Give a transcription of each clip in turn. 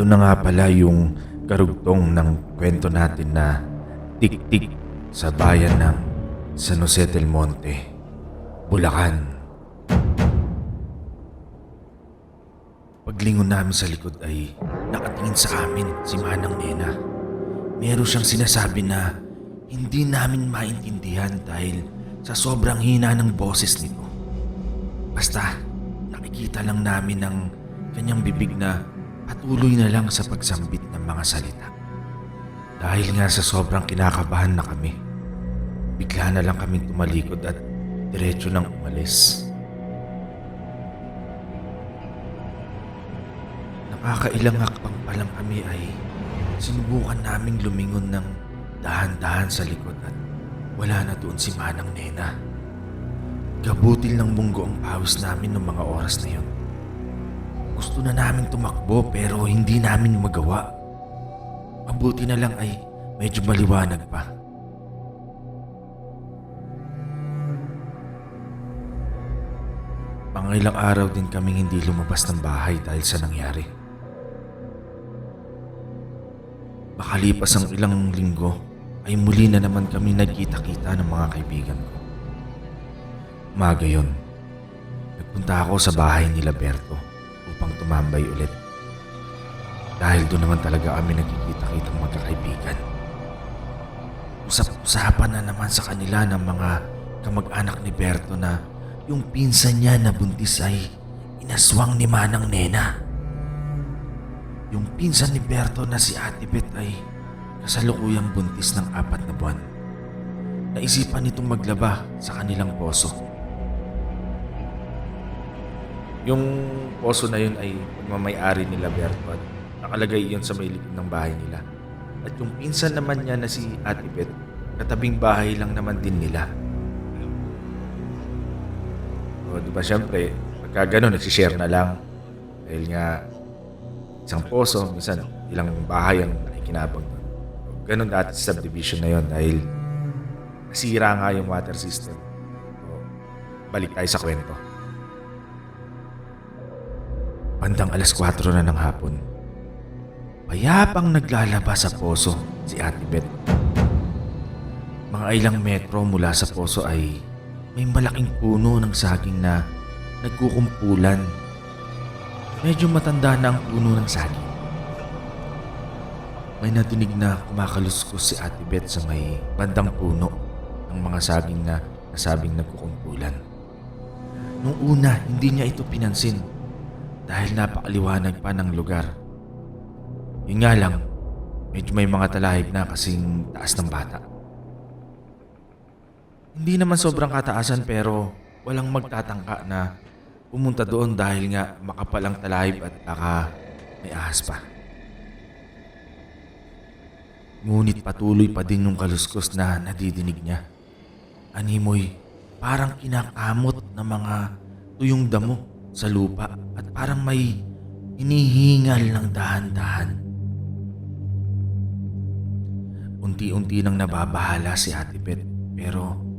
Ito na nga pala yung karugtong ng kwento natin na tik-tik sa bayan ng San Jose del Monte, Bulacan. Paglingon namin sa likod ay nakatingin sa amin si Manang Nena. Meron siyang sinasabi na hindi namin maintindihan dahil sa sobrang hina ng boses nito. Basta nakikita lang namin ng kanyang bibig na patuloy na lang sa pagsambit ng mga salita. Dahil nga sa sobrang kinakabahan na kami, bigla na lang kami tumalikod at diretso nang umalis. Nakakailang hakbang pa lang kami ay sinubukan naming lumingon ng dahan-dahan sa likod at wala na doon si Manang Nena. Gabutil ng munggo ang pawis namin ng mga oras na yun. Gusto na namin tumakbo pero hindi namin magawa. Mabuti na lang ay medyo maliwanag pa. Mga ilang araw din kaming hindi lumabas ng bahay dahil sa nangyari. Makalipas ang ilang linggo ay muli na naman kami nagkita-kita ng mga kaibigan ko. Umaga yun, nagpunta ako sa bahay ni Berto upang tumambay ulit. Dahil doon naman talaga kami nagkikita-kitang magkakaibigan. Usap-usapan na naman sa kanila ng mga kamag-anak ni Berto na yung pinsan niya na buntis ay inaswang ni Manang Nena. Yung pinsan ni Berto na si Ate Beth ay kasalukuyang buntis ng apat na buwan. Naisipan nitong maglaba sa kanilang poso. Yung poso na yun ay pagmamayari nila Berto at nakalagay yun sa may likod ng bahay nila. At yung pinsan naman niya na si Ate Beth, katabing bahay lang naman din nila. O, di ba syempre, pagka gano'n, nagsishare na lang. Dahil nga, isang poso, minsan ilang bahay ang nakikinabang doon. Ganon dati sa subdivision na yon dahil nasira nga yung water system. O, balik tayo sa kwento. Bandang alas 4 na ng hapon. Payapang naglalaba sa poso si Ate Beth. Mga ilang metro mula sa poso ay may malaking puno ng saging na nagkukumpulan. Medyo matanda na ang puno ng saging. May natinig na kumakaluskos si Ate Beth sa may bandang puno ng mga saging na nasabing nagkukumpulan. Nung una, hindi niya ito pinansin dahil napakaliwanag pa ng lugar. Yun nga lang, medyo may mga talahib na kasing taas ng bata. Hindi naman sobrang kataasan pero walang magtatangka na pumunta doon dahil nga makapal ang talahib at baka may ahas pa. Ngunit patuloy pa din yung kaluskos na nadidinig niya. Animoy, parang kinakamot ng mga tuyong damo sa lupa at parang may hinihingal ng dahan-dahan. Unti-unti nang nababahala si Ate Beth pero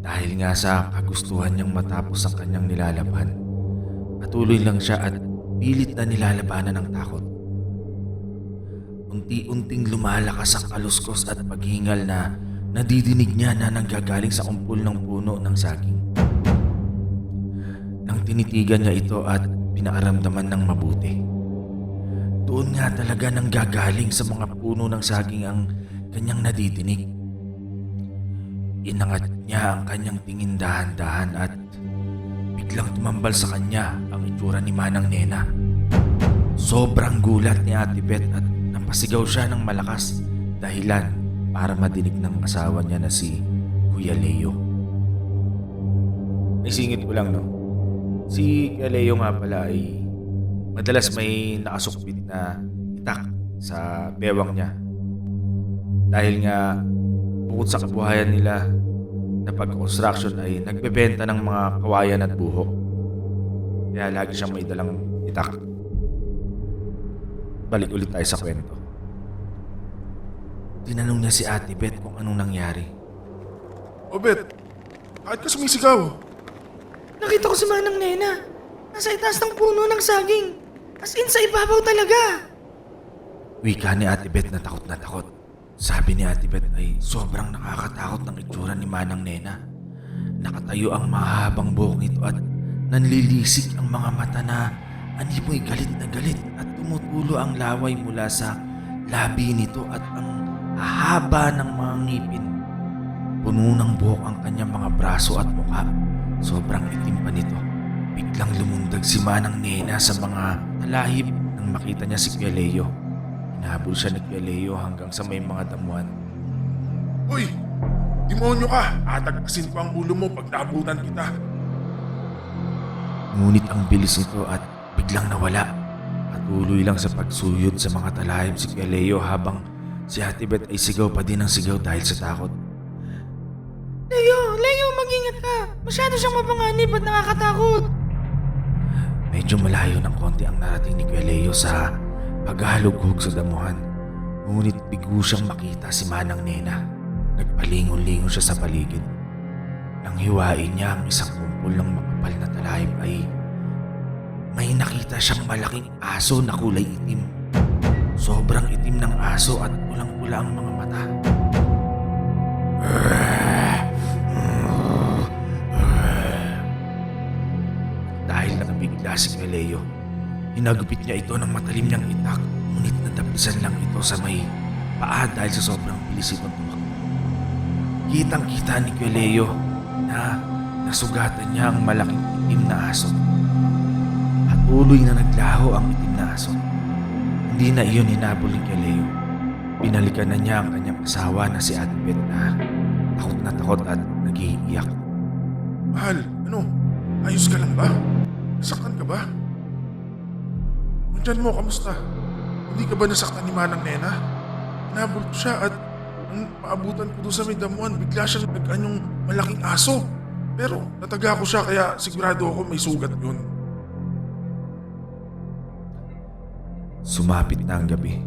dahil nga sa kagustuhan niyang matapos ang kanyang nilalaban, patuloy lang siya at pilit na nilalabanan ng takot. Unti-unting lumalakas ang kaluskos at paghingal na nadidinig niya na nanggagaling sa kumpul ng puno ng saging. Nang tinitigan niya ito at pinaaramdaman ng mabuti. Doon nga talaga nanggagaling sa mga puno ng saging ang kanyang nadidinig. Inangat niya ang kanyang tingin dahan-dahan at biglang tumambal sa kanya ang itsura ni Manang Nena. Sobrang gulat ni Ate Beth at napasigaw siya ng malakas dahilan para madinig ng asawa niya na si Kuya Leo. May singit ko lang no. Si Kuya Leo nga pala ay madalas may nakasukbit na itak sa bewang niya. Dahil nga bukod sa kabuhayan nila na pag-construction ay nagbebenta ng mga kawayan at buho. Kaya lagi siyang may dalang itak. Balik ulit tayo sa kwento. Tinanong niya si Ate Beth kung anong nangyari. O Bet, bakit ka sumisigaw? Nakita ko si Manang Nena. Nasa itaas ng puno ng saging. As in sa ibabaw talaga. Wika ni Ate Beth na takot na takot. Sabi ni Ate Beth ay sobrang nakakatakot ng itsura ni Manang Nena. Nakatayo ang mahabang buhok nito at nanlilisik ang mga mata na animoy galit na galit at tumutulo ang laway mula sa labi nito at ang hahaba ng mga ngipin. Puno ng buhok ang kanyang mga braso at mukha. Sobrang itim pa nito. Biglang lumundag si Manang Nena sa mga talahib nang makita niya si Kuya Leo. Hinahabol siya ni Kuya Leo hanggang sa may mga damuhan. Uy! Demonyo ka! Atagpasin ko ang ulo mo pag naabutan kita. Ngunit ang bilis nito at biglang nawala. Patuloy lang sa pagsuyod sa mga talahib si Kuya Leo habang si Ate Beth ay sigaw pa din ng sigaw dahil sa takot. Masyado siyang mapanganib at nakakatakot. Medyo malayo ng konti ang narating ni Kuya Leo sa paghalughog sa damuhan. Ngunit bigo siyang makita si Manang Nena. Nagpalingon-lingon siya sa paligid. Nang hiwain niya ang isang kumpol ng makapal na talahib ay may nakita siyang malaking aso na kulay itim. Sobrang itim ng aso at pulang-pula ang mga mata. Dahil si Kuya Leo, hinagupit niya ito ng matalim niyang itak, ngunit nadapisan lang ito sa may paa dahil sa sobrang bilis itong tumakbo. Kitang kita ni Kuya Leo na nasugatan niya ang malaking itim na aso. Patuloy na naglaho ang itim na aso. Hindi na iyon hinabol ni Kuya Leo. Binalikan na niya ang kanyang asawa na si Ate Beth na takot na takot at nag-iiyak. Mahal, ano? Ayos ka lang ba? Nasaktan ka ba? Nandyan mo, kamusta? Hindi ka ba nasaktan ni Manang Nena? Nabol ko siya at nung maabutan ko doon sa may damuhan, bigla siya nagkaan yung malaking aso. Pero nataga ko siya kaya sigurado ako may sugat yun. Sumapit na ang gabi.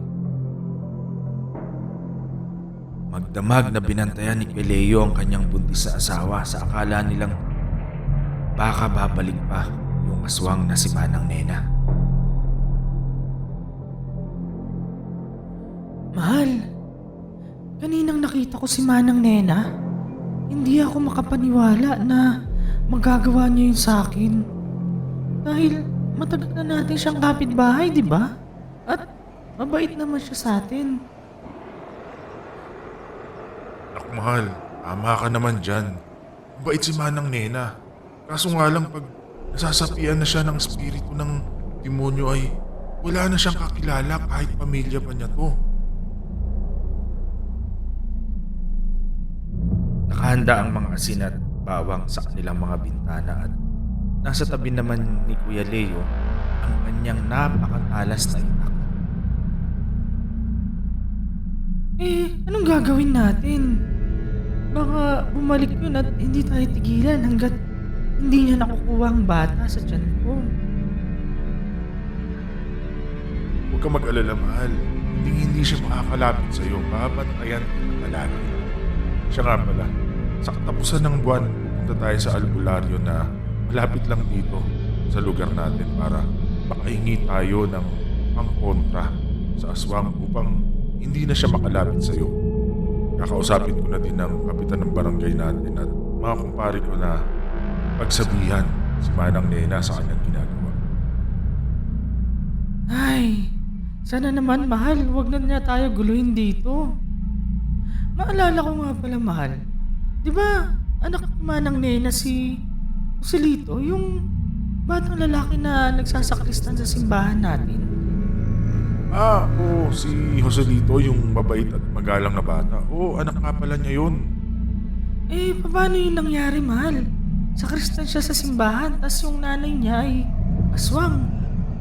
Magdamag na binantayan ni Kuya Leo ang kanyang buntis na asawa sa akala nilang baka babalik pa yung aswang na si Manang Nena. Mahal, kaninang nakita ko si Manang Nena, hindi ako makapaniwala na magagawa niya yun sa akin. Dahil matagal na natin siyang kapitbahay, di ba? At mabait naman siya sa atin. Naku mahal, tama ka naman dyan. Bait si Manang Nena. Kaso nga lang pag nasasapian na siya ng espiritu ng demonyo ay wala na siyang kakilala kahit pamilya pa niya to. Nakahanda ang mga asin at bawang sa kanilang mga bintana at nasa tabi naman ni Kuya Leo ang kanyang napakatalas na itak. Eh, anong gagawin natin? Baka bumalik yun at hindi tayo tigilan hanggat hindi niya nakukuha ang bata sa tiyan ko. Huwag ka mag-alala mahal. Hindi hindi siya makakalapit sa iyo. Babantayan kita palagi. Siya nga pala, sa katapusan ng buwan, pupunta tayo sa albularyo na malapit lang dito sa lugar natin para makahingi tayo ng pangkontra sa aswang upang hindi na siya makalapit sa iyo. Kakausapin ko na din ng kapitan ng barangay natin at mga kumpare ko na pagsabihan si Manang Nena sa kanyang ginagawa. Ay, sana naman mahal, wag na niya tayo guluhin dito. Maalala ko nga pala mahal. Di ba, anak ni Manang Nena si Joselito, yung batang lalaki na nagsasakristan sa simbahan natin. Ah, oo, si Joselito, yung mabait at magalang na bata. Oo, anak nga pala niya yun. Eh, paano yung nangyari mahal? Sakristan siya sa simbahan, tas yung nanay niya ay aswang.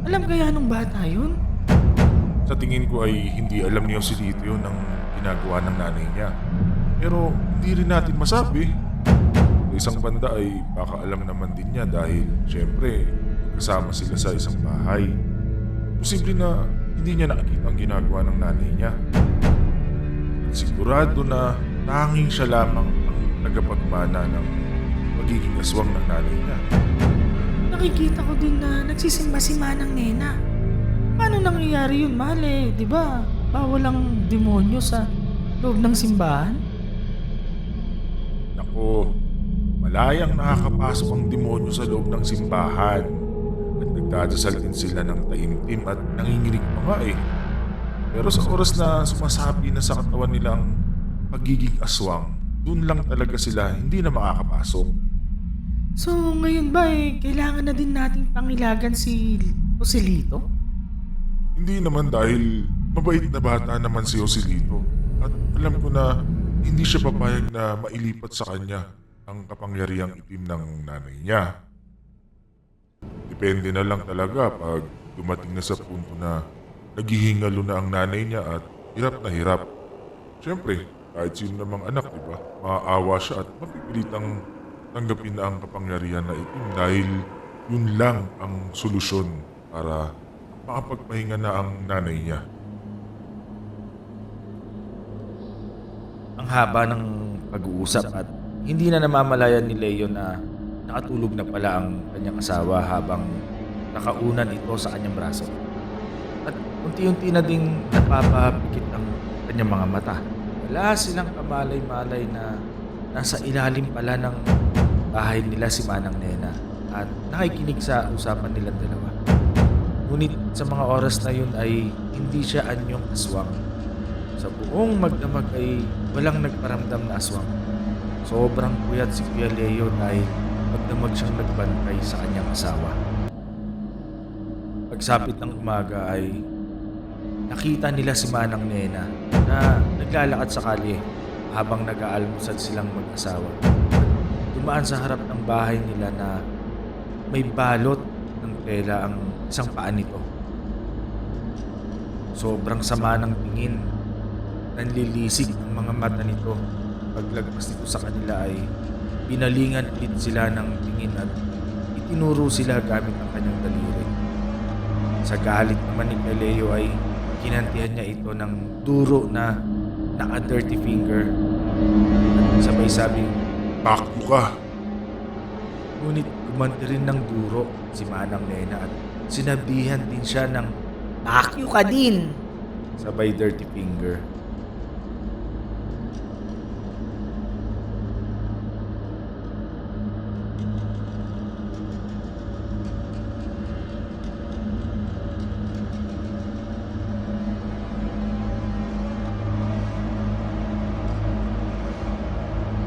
Alam kaya nung bata yun? Sa tingin ko ay hindi alam ni Joselito yun ang ginagawa ng nanay niya. Pero hindi rin natin masabi. Sa isang banda ay baka alam naman din niya dahil syempre kasama sila sa isang bahay. Posible na hindi niya nakikita ang ginagawa ng nanay niya. At sigurado na tanging siya lamang ang tagapagmana ng magiging aswang ng nanay niya. Nakikita ko din na nagsisimba si Manang Nena. Paano nangyayari yun, mahal eh, di ba? bawal ang demonyo sa loob ng simbahan? Naku, malayang nakakapasok ang demonyo sa loob ng simbahan. At nagdadasal din sila ng taimtim at nanginginig pa nga eh. Pero sa oras na sumasabi na sa katawan nilang pagiging aswang, dun lang talaga sila hindi na makakapasok. So ngayon ba eh, kailangan na din nating pangilagan si Joselito? Hindi naman dahil mabait na bata naman si Joselito. At alam ko na hindi siya papayag na mailipat sa kanya ang kapangyarihang itim ng nanay niya. Depende na lang talaga pag dumating na sa punto na naghihingalo na ang nanay niya at hirap na hirap. Siyempre, kahit sino namang anak, di ba? Maaawa siya at mapipilitang tanggapin na ang kapangyarihan na itim dahil yun lang ang solusyon para makapagpahinga na ang nanay niya. Ang haba ng pag-uusap at hindi na namamalayan ni Leo na nakatulog na pala ang kanyang asawa habang nakaunan ito sa kanyang braso. At unti-unti na ding napapapikit ang kanyang mga mata. Wala silang kamalay-malay na nasa ilalim pala ng bahay nila si Manang Nena at nakikinig sa usapan nilang dalawa. Ngunit sa mga oras na yun ay hindi siya anyong aswang sa buong magdamag ay walang nagparamdam na aswang. Sobrang puyat si Kuya Leo dahil magdamag siyang nagbantay sa kanyang asawa. Pagsapit ng umaga ay nakita nila si Manang Nena na naglalakad sa kalye habang nag-aalmusad silang mag-asawa. Dumaan sa harap ng bahay nila na may balot ng tela ang isang paa nito. Sobrang sama ng tingin nanlilisik ang mga mata nito. Paglagpas nito sa kanila ay pinalingan ulit sila ng tingin at itinuro sila gamit ang kanyang daliri. Sa galit naman ni Peleo ay kinantihan niya ito ng duro na naka-dirty finger. At sabay sabing, Takbo ka! ngunit gumanti rin ng duro si Manang Nena at sinabihan din siya ng Akyo ka din! sabay dirty finger.